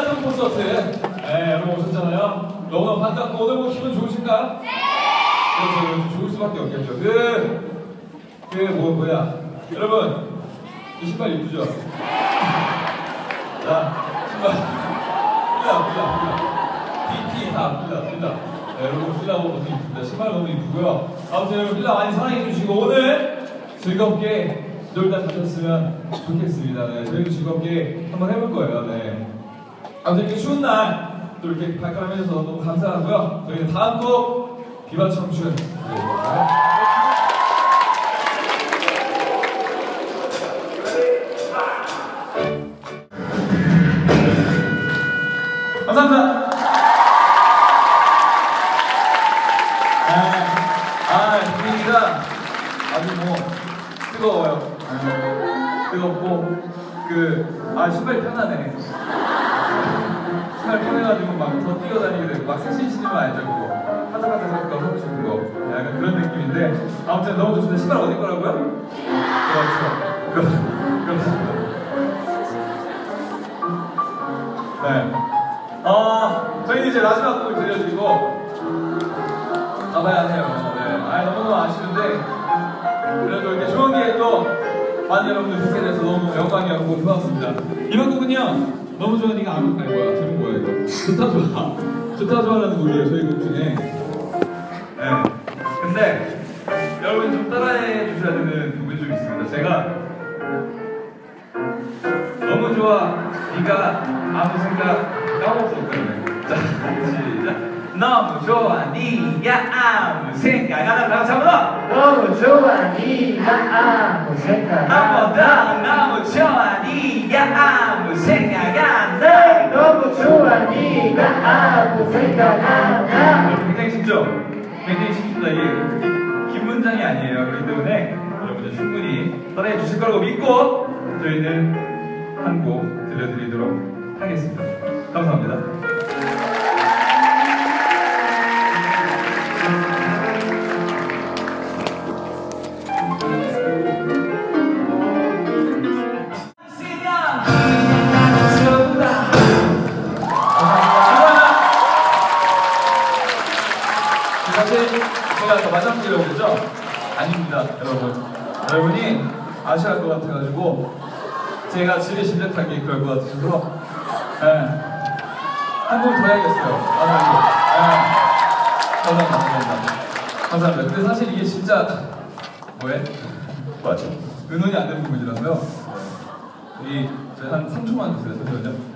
콘서트. 네, 여러분 오셨잖아요. 너무 반갑고 오늘 뭐 기분 좋으신가요? 네! 그렇죠. 좋을 수밖에 없겠죠. 그, 그, 뭐, 뭐야. 여러분, 이 신발 이쁘죠? 자, 신발. 필라, 필라, 필라. DT 다 필라, 필라. 네, 여러분, 필라 너무 이쁩니다. 신발 너무 이쁘고요. 아무튼 여러분, 필라 많이 사랑해주시고, 오늘 즐겁게 놀다 가셨으면 좋겠습니다. 네, 저희도 즐겁게 한번 해볼 거예요. 네. 아무튼 이렇게 추운 날 또 이렇게 발걸음 해줘서 너무 감사하고요. 저희는 다음 곡 비바 청춘. 네. 감사합니다. 아, 아, 분위기가 아주 뭐 뜨거워요. 아, 뜨겁고 그, 아 신발이 편하네. 신발 편해가지고 막더 뛰어다니게 되고 막 사진 신으면 알죠 그거. 하자하자하자 하고 싶은 거. 약간 그런 느낌인데 아무튼 너무 좋습니다. 신발 어디 거라고요? 그렇죠. 그렇습니다. 네. 어, 저희는 이제 마지막 곡을 들려드리고 가봐야 해요. 네. 아, 너무너무 아쉬운데 그래도 이렇게 좋은 기회에 또 많은 여러분들 뵙게 돼서 너무 영광이었고 좋았습니다. 이번 곡은요. 너무 뭐야 들은 거야 이거 좋다 좋아. 좋다 좋아라는 곡이에요 저희 곡 중에. 네. 근데 여러분 좀 따라해 주셔야 되는 부분이 좀 있습니다. 제가 너무 좋아. 네가 아무 생각 까먹었거든요 자 시작. 너무 좋아. 네가 아무 생각 안 하고 잡아 너무 좋아. 네가 아무 생각 더. 안나 너무 좋아. 네가 아무 여러분 굉장히 쉽죠? 굉장히 쉽습니다. 이게 긴 문장이 아니에요. 그렇기 때문에 여러분들 충분히 따라해 주실 거라고 믿고 저희는 한 곡 들려드리도록 하겠습니다. 감사합니다. 사실 제가 아까 맞장구려고 그랬죠? 아닙니다, 여러분. 여러분이 아셔야 할 것 같아가지고 제가 집에 심각하게 그럴 것 같아서 예. 한곡 더 해야겠어요. 맞아요. 예. 감사합니다, 감사합니다. 감사합니다. 근데 사실 이게 진짜 뭐해? 맞아. 은원이 안 되는 부분이라서요. 이, 저희 한 3초만 주세요, 잠시만요.